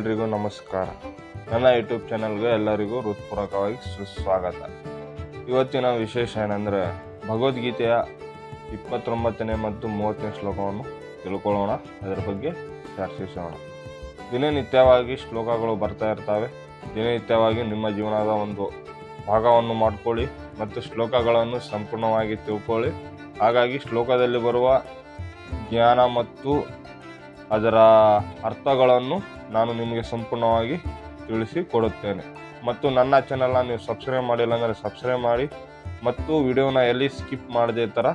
ಎಲ್ರಿಗೂ ನಮಸ್ಕಾರ. ನನ್ನ ಯೂಟ್ಯೂಬ್ ಚಾನಲ್ಗೆ ಎಲ್ಲರಿಗೂ ಹೃತ್ಪೂರ್ವಕವಾಗಿ ಸುಸ್ವಾಗತ. ಇವತ್ತಿನ ವಿಶೇಷ ಏನಂದರೆ ಭಗವದ್ಗೀತೆಯ ಇಪ್ಪತ್ತೊಂಬತ್ತನೇ ಮತ್ತು ಮೂವತ್ತನೇ ಶ್ಲೋಕವನ್ನು ತಿಳ್ಕೊಳ್ಳೋಣ. ಅದರ ಬಗ್ಗೆ ಚರ್ಚಿಸೋಣ. ದಿನನಿತ್ಯವಾಗಿ ಶ್ಲೋಕಗಳು ಬರ್ತಾ ಇರ್ತವೆ. ದಿನನಿತ್ಯವಾಗಿ ನಿಮ್ಮ ಜೀವನದ ಒಂದು ಭಾಗವನ್ನು ಮಾಡಿಕೊಳ್ಳಿ ಮತ್ತು ಶ್ಲೋಕಗಳನ್ನು ಸಂಪೂರ್ಣವಾಗಿ ತಿಳ್ಕೊಳ್ಳಿ. ಹಾಗಾಗಿ ಶ್ಲೋಕದಲ್ಲಿ ಬರುವ ಜ್ಞಾನ ಮತ್ತು ಅದರ ಅರ್ಥಗಳನ್ನು ನಾನು ನಿಮಗೆ ಸಂಪೂರ್ಣವಾಗಿ ತಿಳಿಸಿ ಕೊಡುತ್ತೇನೆ. ಮತ್ತು ನನ್ನ ಚಾನಲ್ನ ನೀವು ಸಬ್ಸ್ಕ್ರೈಬ್ ಮಾಡಿಲ್ಲ ಅಂದರೆ ಸಬ್ಸ್ಕ್ರೈಬ್ ಮಾಡಿ ಮತ್ತು ವಿಡಿಯೋನ ಎಲ್ಲಿ ಸ್ಕಿಪ್ ಮಾಡದೇ ಥರ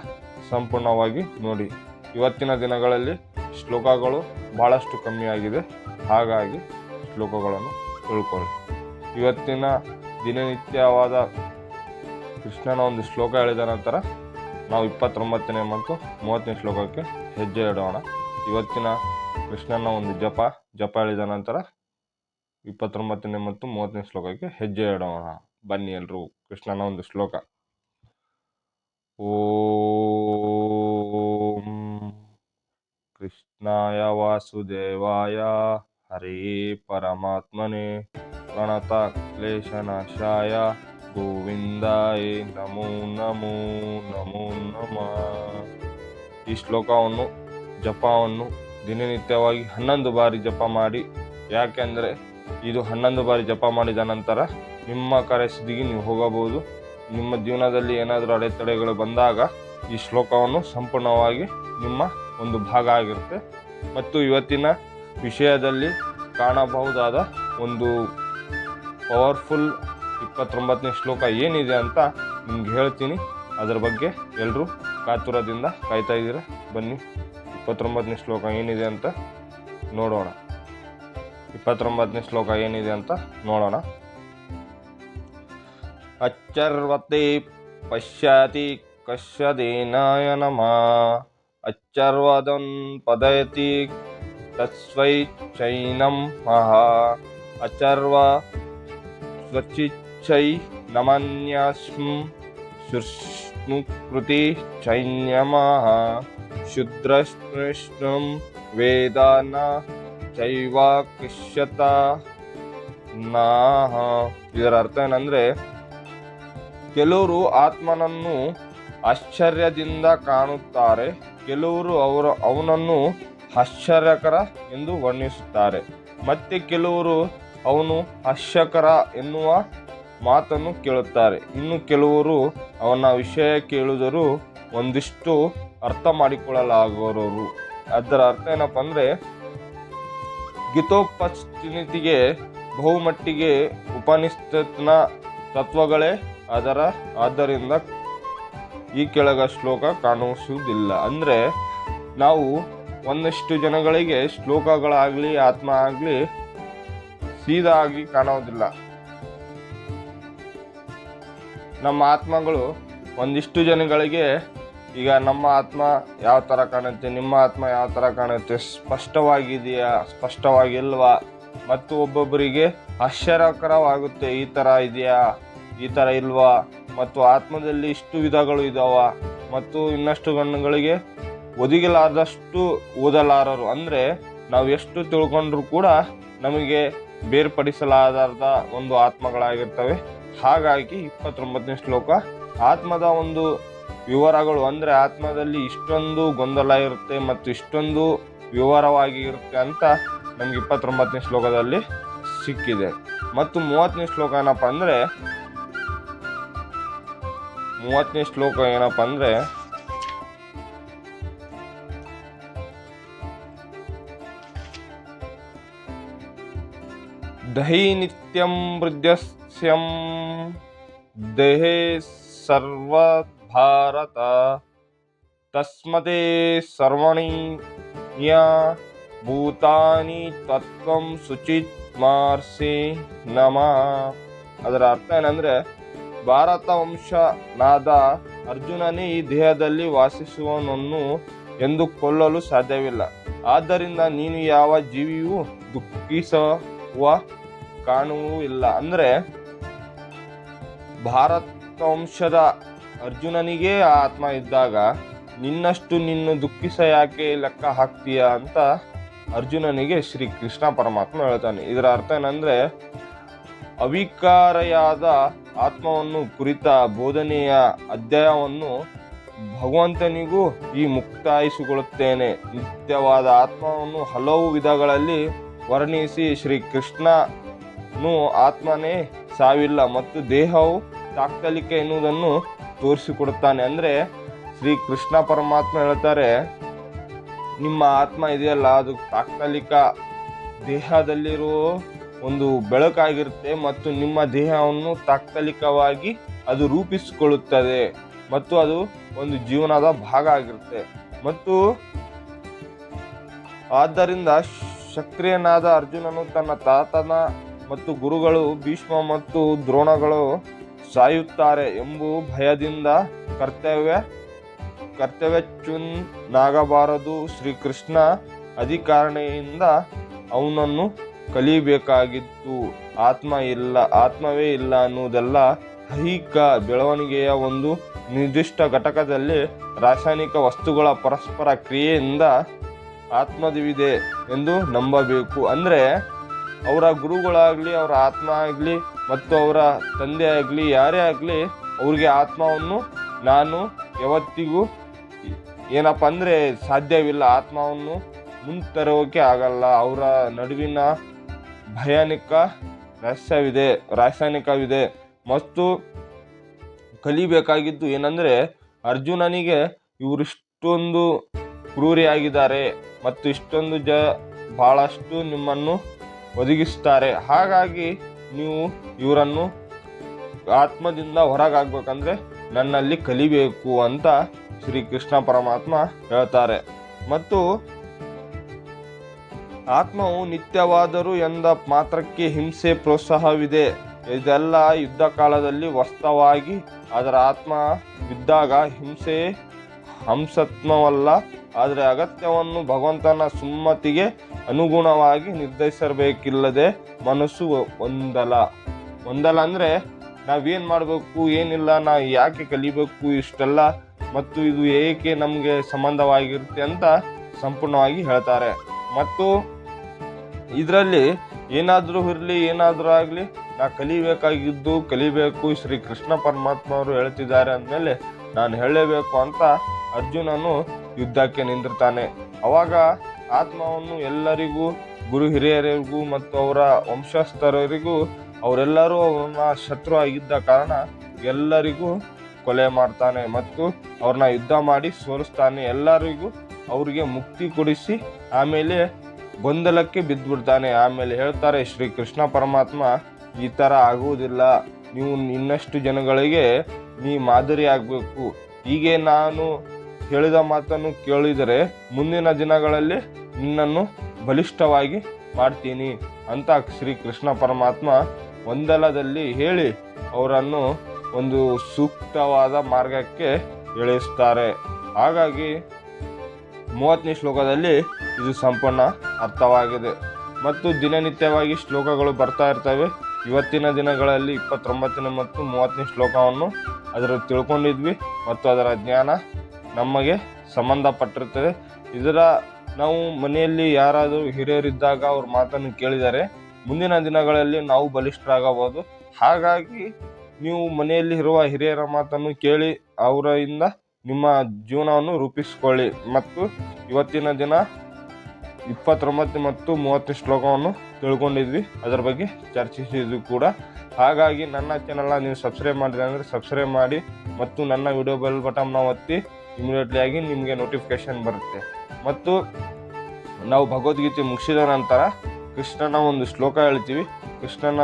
ಸಂಪೂರ್ಣವಾಗಿ ನೋಡಿ. ಇವತ್ತಿನ ದಿನಗಳಲ್ಲಿ ಶ್ಲೋಕಗಳು ಭಾಳಷ್ಟು ಕಮ್ಮಿಯಾಗಿದೆ ಹಾಗಾಗಿ ಶ್ಲೋಕಗಳನ್ನು ತಿಳ್ಕೊಳ್ಳಿ. ಇವತ್ತಿನ ದಿನನಿತ್ಯವಾದ ಕೃಷ್ಣನ ಒಂದು ಶ್ಲೋಕ ಹೇಳಿದ ನಂತರ ನಾವು ಇಪ್ಪತ್ತೊಂಬತ್ತನೇ ಮತ್ತು ಮೂವತ್ತನೇ ಶ್ಲೋಕಕ್ಕೆ ಹೆಜ್ಜೆ ಇಡೋಣ. ಇವತ್ತಿನ ಕೃಷ್ಣನ ಒಂದು ಜಪ ಜಪ ಹೇಳಿದ ನಂತರ ಇಪ್ಪತ್ತೊಂಬತ್ತನೇ ಮತ್ತು ಮೂವತ್ತನೇ ಶ್ಲೋಕಕ್ಕೆ ಹೆಜ್ಜೆ ಇಡೋಣ. ಬನ್ನಿ ಎಲ್ಲರೂ ಕೃಷ್ಣನ ಒಂದು ಶ್ಲೋಕ. ಓಂ ಕೃಷ್ಣಾಯ ವಾಸುದೇವಾಯ, ಹರೇ ಪರಮಾತ್ಮನೇ ಪ್ರಣತ ಕ್ಲೇಶನಾಶಾಯ ಗೋವಿಂದಾಯ ನಮೋ ನಮೋ ನಮೋ ನಮ. ಈ ಶ್ಲೋಕವನ್ನು ಜಪವನ್ನು ದಿನನಿತ್ಯವಾಗಿ ಹನ್ನೊಂದು ಬಾರಿ ಜಪ ಮಾಡಿ, ಯಾಕೆಂದರೆ ಇದು ಹನ್ನೊಂದು ಬಾರಿ ಜಪ ಮಾಡಿದ ನಂತರ ನಿಮ್ಮ ಕರೆಸಿದಿಗೆ ನೀವು ಹೋಗಬಹುದು. ನಿಮ್ಮ ಜೀವನದಲ್ಲಿ ಏನಾದರೂ ಅಡೆತಡೆಗಳು ಬಂದಾಗ ಈ ಶ್ಲೋಕವನ್ನು ಸಂಪೂರ್ಣವಾಗಿ ನಿಮ್ಮ ಒಂದು ಭಾಗ ಆಗಿರುತ್ತೆ. ಮತ್ತು ಇವತ್ತಿನ ವಿಷಯದಲ್ಲಿ ಕಾಣಬಹುದಾದ ಒಂದು ಪವರ್ಫುಲ್ ಇಪ್ಪತ್ತೊಂಬತ್ತನೇ ಶ್ಲೋಕ ಏನಿದೆ ಅಂತ ನಿಮ್ಗೆ ಹೇಳ್ತೀನಿ. ಅದರ ಬಗ್ಗೆ ಎಲ್ಲರೂ ಕಾತುರದಿಂದ ಕಾಯ್ತಾ ಇದ್ದೀರಾ? ಬನ್ನಿ. ಇಪ್ಪತ್ತೊಂಬತ್ತನೇ ಶ್ಲೋಕ ಏನಿದೆ ಅಂತ ನೋಡೋಣ. ಇಪ್ಪತ್ತೊಂಬತ್ತನೇ ಶ್ಲೋಕ ಏನಿದೆ ಅಂತ ನೋಡೋಣ. ಅಚ್ಚರ್ವತೆ ಪಶ್ಯಾತಿ ಕಶ್ಯದೇನಾಯ ನಮಃ. ಅಚ್ಚರ್ವದನ್ ಪದಯತಿ ತಸ್ವೈ ಚೈನಂ ಮಹಾ. ಅಚರ್ವ ಸ್ವಚಿಚ್ಛೈ ನಮನ್ಯಸ್ಮ್ ಶುಷ್ಣುಕೃತಿ ಚೈನ್ಯಮಃ. ಶುದ್ರಶ್ನಂ ವೇದಾನ ಚೈವ ಕೃಷ್ಯತ ನಾಹ ಇದರ ಅರ್ಥ ಏನಂದ್ರೆ, ಕೆಲವರು ಆತ್ಮನನ್ನು ಆಶ್ಚರ್ಯದಿಂದ ಕಾಣುತ್ತಾರೆ, ಕೆಲವರು ಅವರು ಅವನನ್ನು ಆಶ್ಚರ್ಯಕರ ಎಂದು ವರ್ಣಿಸುತ್ತಾರೆ. ಮತ್ತೆ ಕೆಲವರು ಅವನು ಹಾಸ್ಯಕರ ಎನ್ನುವ ಮಾತನ್ನು ಕೇಳುತ್ತಾರೆ. ಇನ್ನು ಕೆಲವರು ಅವನ ವಿಷಯ ಕೇಳಿದರೂ ಒಂದಿಷ್ಟು ಅರ್ಥ ಮಾಡಿಕೊಳ್ಳಲಾಗೋರು ಅದರ ಅರ್ಥ ಏನಪ್ಪ ಅಂದರೆ ಗೀತೋಪಸ್ಥಿತಿಗೆ ಬಹುಮಟ್ಟಿಗೆ ಉಪನಿಷತ್ನ ತತ್ವಗಳೇ. ಅದರ ಆದ್ದರಿಂದ ಈ ಕೆಳಗ ಶ್ಲೋಕ ಕಾಣಿಸುವುದಿಲ್ಲ ಅಂದರೆ, ನಾವು ಒಂದಷ್ಟು ಜನಗಳಿಗೆ ಶ್ಲೋಕಗಳಾಗಲಿ, ಆತ್ಮ ಆಗಲಿ ಸೀದಾ ಆಗಿ ಕಾಣೋದಿಲ್ಲ ನಮ್ಮ ಆತ್ಮಗಳು ಒಂದಿಷ್ಟು ಜನಗಳಿಗೆ ಈಗ ನಮ್ಮ ಆತ್ಮ ಯಾವ ಥರ ಕಾಣುತ್ತೆ, ನಿಮ್ಮ ಆತ್ಮ ಯಾವ ಥರ ಕಾಣುತ್ತೆ ಸ್ಪಷ್ಟವಾಗಿದೆಯಾ, ಸ್ಪಷ್ಟವಾಗಿಲ್ವಾ? ಮತ್ತು ಒಬ್ಬೊಬ್ಬರಿಗೆ ಆಶ್ಚರ್ಯಕರವಾಗುತ್ತೆ, ಈ ಥರ ಇದೆಯಾ, ಈ ಥರ ಇಲ್ವಾ? ಮತ್ತು ಆತ್ಮದಲ್ಲಿ ಇಷ್ಟು ವಿಧಗಳು ಇದ್ದಾವ ಮತ್ತು ಇನ್ನಷ್ಟು ಗಣ್ಣುಗಳಿಗೆ ಒದಗಿಲಾರದಷ್ಟು ಓದಲಾರರು. ಅಂದರೆ ನಾವು ಎಷ್ಟು ತಿಳ್ಕೊಂಡ್ರೂ ಕೂಡ ನಮಗೆ ಬೇರ್ಪಡಿಸಲಾರದ ಒಂದು ಆತ್ಮಗಳಾಗಿರ್ತವೆ. ಹಾಗಾಗಿ ಇಪ್ಪತ್ತೊಂಬತ್ತನೇ ಶ್ಲೋಕ, ಆತ್ಮದ ಒಂದು ವಿವರಗಳು ಅಂದರೆ ಆತ್ಮದಲ್ಲಿ ಇಷ್ಟೊಂದು ಗೊಂದಲ ಇರುತ್ತೆ ಮತ್ತು ಇಷ್ಟೊಂದು ವಿವರವಾಗಿ ಇರುತ್ತೆ ಅಂತ ನಮ್ಗೆ ಇಪ್ಪತ್ತೊಂಬತ್ತನೇ ಶ್ಲೋಕದಲ್ಲಿ ಸಿಕ್ಕಿದೆ. ಮತ್ತು ಮೂವತ್ತನೇ ಶ್ಲೋಕ ಏನಪ್ಪ ಅಂದರೆ, ಮೂವತ್ತನೇ ಶ್ಲೋಕ ಏನಪ್ಪ ಅಂದರೆ, ದಹಿ ನಿತ್ಯಂ ಮೃದ್ಯಸ್ಯಂ ದೇಹೇ ಸರ್ವ ಭಾರತ. ತಸ್ಮತೆ ಸರ್ವಣಿ ಭೂತಾನಿ ತತ್ವಂ ಸುಚಿತ್ ಮಾರ್ಸಿ ನಮ. ಅದರ ಅರ್ಥ ಏನಂದ್ರೆ, ಭಾರತ ವಂಶನಾದ ಅರ್ಜುನನೇ ಈ ದೇಹದಲ್ಲಿ ವಾಸಿಸುವನನ್ನು ಎಂದು ಕೊಲ್ಲಲು ಸಾಧ್ಯವಿಲ್ಲ. ಆದ್ದರಿಂದ ನೀನು ಯಾವ ಜೀವಿಯೂ ದುಃಖಿಸುವ ಕಾಣುವೂ ಇಲ್ಲ. ಅಂದ್ರೆ, ಭಾರತ ವಂಶದ ಅರ್ಜುನನಿಗೆ ಆತ್ಮ ಇದ್ದಾಗ, ನಿನ್ನಷ್ಟು ನಿನ್ನ ದುಃಖಿಸ ಯಾಕೆ ಲೆಕ್ಕ ಹಾಕ್ತೀಯ ಅಂತ ಅರ್ಜುನನಿಗೆ ಶ್ರೀ ಕೃಷ್ಣ ಪರಮಾತ್ಮ ಹೇಳ್ತಾನೆ. ಇದರ ಅರ್ಥ ಏನಂದ್ರೆ, ಅವಿಕಾರೆಯಾದ ಆತ್ಮವನ್ನು ಕುರಿತ ಬೋಧನೆಯ ಅಧ್ಯಾಯವನ್ನು ಭಗವಂತನಿಗೂ ಈ ಮುಕ್ತಾಯಿಸಿಕೊಳ್ಳುತ್ತೇನೆ. ನಿತ್ಯವಾದ ಆತ್ಮವನ್ನು ಹಲವು ವಿಧಗಳಲ್ಲಿ ವರ್ಣಿಸಿ ಶ್ರೀ ಕೃಷ್ಣನು ಆತ್ಮನೇ ಸಾವಿಲ್ಲ ಮತ್ತು ದೇಹವು ತಾಕ್ತಲಿಕೆ ಎನ್ನುವುದನ್ನು ತೋರಿಸಿಕೊಡುತ್ತಾನೆ ಅಂದ್ರೆ ಶ್ರೀ ಕೃಷ್ಣ ಪರಮಾತ್ಮ ಹೇಳ್ತಾರೆ, ನಿಮ್ಮ ಆತ್ಮ ಇದೆಯಲ್ಲ, ಅದು ತಾತ್ಕಾಲಿಕ ದೇಹದಲ್ಲಿರೋ ಒಂದು ಬೆಳಕಾಗಿರುತ್ತೆ ಮತ್ತು ನಿಮ್ಮ ದೇಹವನ್ನು ತಾತ್ಕಾಲಿಕವಾಗಿ ಅದು ರೂಪಿಸಿಕೊಳ್ಳುತ್ತದೆ ಮತ್ತು ಅದು ಒಂದು ಜೀವನದ ಭಾಗ ಆಗಿರುತ್ತೆ. ಮತ್ತು ಆದ್ದರಿಂದ ಸಕ್ರಿಯನಾದ ಅರ್ಜುನನು ತನ್ನ ತಾತನ ಮತ್ತು ಗುರುಗಳು ಭೀಷ್ಮ ಮತ್ತು ದ್ರೋಣಗಳು ಸಾಯುತ್ತಾರೆ ಎಂಬು ಭಯದಿಂದ ಕರ್ತವ್ಯ ಕರ್ತವ್ಯಚ್ಯುನ್ನಾಗಬಾರದು ಶ್ರೀಕೃಷ್ಣ ಅಧಿಕಾರಣೆಯಿಂದ ಅವನನ್ನು ಕಲಿಬೇಕಾಗಿತ್ತು. ಆತ್ಮ ಇಲ್ಲ, ಆತ್ಮವೇ ಇಲ್ಲ ಅನ್ನುವುದೆಲ್ಲ ದೈಹಿಕ ಬೆಳವಣಿಗೆಯ ಒಂದು ನಿರ್ದಿಷ್ಟ ಘಟಕದಲ್ಲಿ ರಾಸಾಯನಿಕ ವಸ್ತುಗಳ ಪರಸ್ಪರ ಕ್ರಿಯೆಯಿಂದ ಆತ್ಮದಿವಿದೆ ಎಂದು ನಂಬಬೇಕು. ಅಂದರೆ ಅವರ ಗುರುಗಳಾಗಲಿ, ಅವರ ಆತ್ಮ ಆಗಲಿ ಮತ್ತು ಅವರ ತಂದೆ ಆಗಲಿ, ಯಾರೇ ಆಗಲಿ, ಅವ್ರಿಗೆ ಆತ್ಮವನ್ನು ನಾನು ಯಾವತ್ತಿಗೂ ಏನಪ್ಪ ಅಂದರೆ ಸಾಧ್ಯವಿಲ್ಲ. ಆತ್ಮವನ್ನು ಮುಂತರೋಕೆ ಆಗಲ್ಲ. ಅವರ ನಡುವಿನ ಭಯಾನಕ ರಹಸ್ಯವಿದೆ, ರಾಸಾಯನಿಕವಿದೆ. ಮತ್ತು ಕಲಿಬೇಕಾಗಿದ್ದು ಏನಂದರೆ, ಅರ್ಜುನನಿಗೆ ಇವರು ಇಷ್ಟೊಂದು ಕ್ರೂರಿಯಾಗಿದ್ದಾರೆ ಮತ್ತು ಇಷ್ಟೊಂದು ಜ, ಭಾಳಷ್ಟು ನಿಮ್ಮನ್ನು ಒದಗಿಸ್ತಾರೆ. ಹಾಗಾಗಿ ನೀವು ಇವರನ್ನು ಆತ್ಮದಿಂದ ಹೊರಗಾಗಬೇಕಂದ್ರೆ ನನ್ನಲ್ಲಿ ಕಲಿಬೇಕು ಅಂತ ಶ್ರೀ ಕೃಷ್ಣ ಪರಮಾತ್ಮ ಹೇಳ್ತಾರೆ. ಮತ್ತು ಆತ್ಮವು ನಿತ್ಯವಾದರೂ ಎಂದ ಮಾತ್ರಕ್ಕೆ ಹಿಂಸೆ ಪ್ರೋತ್ಸಾಹವಿದೆ. ಇದೆಲ್ಲ ಯುದ್ಧ ಕಾಲದಲ್ಲಿ ವಸ್ತವಾಗಿ ಅದರ ಆತ್ಮ ಬಿದ್ದಾಗ ಹಿಂಸೆ ಹಂಸತ್ವವಲ್ಲ ಆದರೆ ಅಗತ್ಯವನ್ನು ಭಗವಂತನ ಸುಮ್ಮತಿಗೆ ಅನುಗುಣವಾಗಿ ನಿರ್ಧರಿಸಬೇಕಿಲ್ಲದೆ ಮನಸ್ಸು ಒಂದಲ. ಒಂದಲ್ಲ ಅಂದರೆ ನಾವೇನು ಮಾಡಬೇಕು, ಏನಿಲ್ಲ, ನಾ ಯಾಕೆ ಕಲಿಬೇಕು ಇಷ್ಟೆಲ್ಲ, ಮತ್ತು ಇದು ಏಕೆ ನಮಗೆ ಸಂಬಂಧವಾಗಿರುತ್ತೆ ಅಂತ ಸಂಪೂರ್ಣವಾಗಿ ಹೇಳ್ತಾರೆ. ಮತ್ತು ಇದರಲ್ಲಿ ಏನಾದರೂ ಇರಲಿ, ಏನಾದರೂ ಆಗಲಿ, ನಾ ಕಲಿಬೇಕಾಗಿದ್ದು ಕಲಿಬೇಕು, ಶ್ರೀ ಕೃಷ್ಣ ಪರಮಾತ್ಮ ಅವರು ಹೇಳ್ತಿದ್ದಾರೆ ಅಂದಮೇಲೆ ನಾನು ಹೇಳಲೇಬೇಕು ಅಂತ ಅರ್ಜುನನು ಯುದ್ಧಕ್ಕೆ ನಿಂತಿರ್ತಾನೆ. ಅವಾಗ ಆತ್ಮವನ್ನು ಎಲ್ಲರಿಗೂ, ಗುರು ಹಿರಿಯರಿಗೂ ಮತ್ತು ಅವರ ವಂಶಸ್ಥರರಿಗೂ, ಅವರೆಲ್ಲರೂ ಅವನ ಶತ್ರು ಆಗಿದ್ದ ಕಾರಣ ಎಲ್ಲರಿಗೂ ಕೊಲೆ ಮಾಡ್ತಾನೆ ಮತ್ತು ಅವ್ರನ್ನ ಯುದ್ಧ ಮಾಡಿ ಸೋಲಿಸ್ತಾನೆ. ಎಲ್ಲರಿಗೂ ಅವರಿಗೆ ಮುಕ್ತಿ ಕೊಡಿಸಿ ಆಮೇಲೆ ಗೊಂದಲಕ್ಕೆ ಬಿದ್ದುಬಿಡ್ತಾನೆ. ಆಮೇಲೆ ಹೇಳ್ತಾರೆ ಶ್ರೀ ಕೃಷ್ಣ ಪರಮಾತ್ಮ ಈ ಥರ ಆಗುವುದಿಲ್ಲ. ನೀವು ಇನ್ನಷ್ಟು ಜನಗಳಿಗೆ ನೀ ಮಾದರಿ ಆಗಬೇಕು. ಹೀಗೆ ನಾನು ಹೇಳಿದ ಮಾತನ್ನು ಕೇಳಿದರೆ ಮುಂದಿನ ದಿನಗಳಲ್ಲಿ ನಿನ್ನನ್ನು ಬಲಿಷ್ಠವಾಗಿ ಮಾಡ್ತೀನಿ ಅಂತ ಶ್ರೀ ಕೃಷ್ಣ ಪರಮಾತ್ಮ ಒಂದಲದಲ್ಲಿ ಹೇಳಿ ಅವರನ್ನು ಒಂದು ಸೂಕ್ತವಾದ ಮಾರ್ಗಕ್ಕೆ ಎಳೆಸ್ತಾರೆ ಹಾಗಾಗಿ ಮೂವತ್ತನೇ ಶ್ಲೋಕದಲ್ಲಿ ಇದು ಸಂಪೂರ್ಣ ಅರ್ಥವಾಗಿದೆ. ಮತ್ತು ದಿನನಿತ್ಯವಾಗಿ ಶ್ಲೋಕಗಳು ಬರ್ತಾ ಇರ್ತವೆ. ಇವತ್ತಿನ ದಿನಗಳಲ್ಲಿ ಇಪ್ಪತ್ತೊಂಬತ್ತನೇ ಮತ್ತು ಮೂವತ್ತನೇ ಶ್ಲೋಕವನ್ನು ಅದರ ತಿಳ್ಕೊಂಡಿದ್ವಿ ಮತ್ತು ಅದರ ಜ್ಞಾನ ನಮಗೆ ಸಂಬಂಧಪಟ್ಟಿರುತ್ತದೆ. ಇದರ ನಾವು ಮನೆಯಲ್ಲಿ ಯಾರಾದರೂ ಹಿರಿಯರಿದ್ದಾಗ ಅವ್ರ ಮಾತನ್ನು ಕೇಳಿದರೆ ಮುಂದಿನ ದಿನಗಳಲ್ಲಿ ನಾವು ಬಲಿಷ್ಠರಾಗಬಹುದು. ಹಾಗಾಗಿ ನೀವು ಮನೆಯಲ್ಲಿ ಇರುವ ಹಿರಿಯರ ಮಾತನ್ನು ಕೇಳಿ ಅವರಿಂದ ನಿಮ್ಮ ಜೀವನವನ್ನು ರೂಪಿಸಿಕೊಳ್ಳಿ. ಮತ್ತು ಇವತ್ತಿನ ದಿನ ಇಪ್ಪತ್ತೊಂಬತ್ತು ಮತ್ತು ಮೂವತ್ತು ಶ್ಲೋಕವನ್ನು ತಿಳ್ಕೊಂಡಿದ್ವಿ. ಅದರ ಬಗ್ಗೆ ಚರ್ಚಿಸಿದ್ವಿ ಕೂಡ. ಹಾಗಾಗಿ ನನ್ನ ಚಾನಲ್ನ ನೀವು ಸಬ್ಸ್ಕ್ರೈಬ್ ಮಾಡಿದೆ ಅಂದರೆ ಸಬ್ಸ್ಕ್ರೈಬ್ ಮಾಡಿ ಮತ್ತು ನನ್ನ ವಿಡಿಯೋ ಬೆಲ್ ಬಟನ್ನ ಒತ್ತಿ ಇಮಿಡಿಯೇಟ್ಲಿ ಆಗಿ ನಿಮಗೆ ನೋಟಿಫಿಕೇಶನ್ ಬರುತ್ತೆ. ಮತ್ತು ನಾವು ಭಗವದ್ಗೀತೆ ಮುಗಿಸಿದ ನಂತರ ಕೃಷ್ಣನ ಒಂದು ಶ್ಲೋಕ ಹೇಳ್ತೀವಿ. ಕೃಷ್ಣನ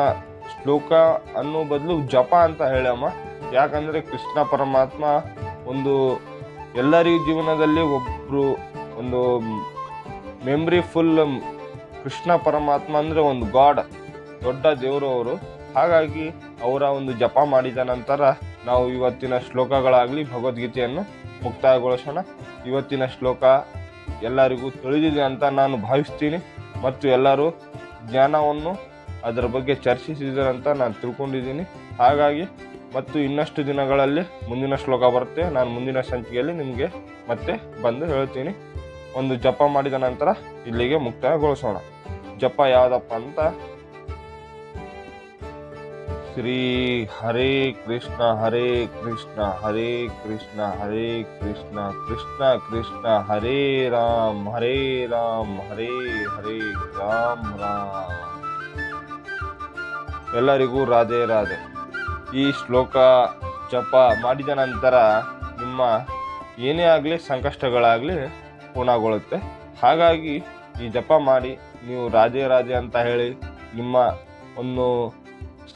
ಶ್ಲೋಕ ಅನ್ನೋ ಬದಲು ಜಪ ಅಂತ ಹೇಳಮ್ಮ. ಯಾಕಂದರೆ ಕೃಷ್ಣ ಪರಮಾತ್ಮ ಒಂದು ಎಲ್ಲರಿಗೂ ಜೀವನದಲ್ಲಿ ಒಬ್ಬರು ಒಂದು ಮೆಮ್ರಿ ಫುಲ್ ಕೃಷ್ಣ ಪರಮಾತ್ಮ ಅಂದರೆ ಒಂದು ಗಾಡ್, ದೊಡ್ಡ ದೇವರು ಅವರು. ಹಾಗಾಗಿ ಅವರ ಒಂದು ಜಪ ಮಾಡಿದ ನಂತರ ನಾವು ಇವತ್ತಿನ ಶ್ಲೋಕಗಳಾಗಲಿ ಭಗವದ್ಗೀತೆಯನ್ನು ಮುಕ್ತಾಯಗೊಳಿಸೋಣ. ಇವತ್ತಿನ ಶ್ಲೋಕ ಎಲ್ಲರಿಗೂ ತಿಳಿದಿದೆ ಅಂತ ನಾನು ಭಾವಿಸ್ತೀನಿ. ಮತ್ತು ಎಲ್ಲರೂ ಜ್ಞಾನವನ್ನು ಅದರ ಬಗ್ಗೆ ಚರ್ಚಿಸಿದರಂತ ನಾನು ತಿಳ್ಕೊಂಡಿದ್ದೀನಿ. ಹಾಗಾಗಿ ಮತ್ತು ಇನ್ನಷ್ಟು ದಿನಗಳಲ್ಲಿ ಮುಂದಿನ ಶ್ಲೋಕ ಬರುತ್ತೆ. ನಾನು ಮುಂದಿನ ಸಂಚಿಕೆಯಲ್ಲಿ ನಿಮಗೆ ಮತ್ತೆ ಬಂದು ಹೇಳ್ತೀನಿ. ಒಂದು ಜಪ ಮಾಡಿದ ನಂತರ ಇಲ್ಲಿಗೆ ಮುಕ್ತಾಯಗೊಳಿಸೋಣ. ಜಪ ಯಾವುದಪ್ಪ ಅಂತ? ಶ್ರೀ ಹರೇ ಕೃಷ್ಣ ಹರೇ ಕೃಷ್ಣ ಹರೇ ಕೃಷ್ಣ ಹರೇ ಕೃಷ್ಣ ಕೃಷ್ಣ ಕೃಷ್ಣ, ಹರೇ ರಾಮ್ ಹರೇ ರಾಮ್, ಹರೇ ಹರೇ ರಾಮ್ ರಾಮ್. ಎಲ್ಲರಿಗೂ ರಾಧೆ ರಾಧೆ. ಈ ಶ್ಲೋಕ ಜಪ ಮಾಡಿದ ನಂತರ ನಿಮ್ಮ ಏನೇ ಆಗಲಿ, ಸಂಕಷ್ಟಗಳಾಗಲಿ ಪೂರ್ಣಗೊಳ್ಳುತ್ತೆ. ಹಾಗಾಗಿ ಈ ಜಪ ಮಾಡಿ ನೀವು ರಾಜೇ ರಾಜೇ ಅಂತ ಹೇಳಿ ನಿಮ್ಮ ಒಂದು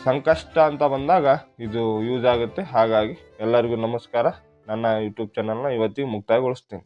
ಸಂಕಷ್ಟ ಅಂತ ಬಂದಾಗ ಇದು ಯೂಸ್ ಆಗುತ್ತೆ. ಹಾಗಾಗಿ ಎಲ್ಲರಿಗೂ ನಮಸ್ಕಾರ. ನನ್ನ ಯೂಟ್ಯೂಬ್ ಚಾನಲ್ನ ಇವತ್ತಿಗೆ ಮುಕ್ತಾಯಗೊಳಿಸ್ತೀನಿ.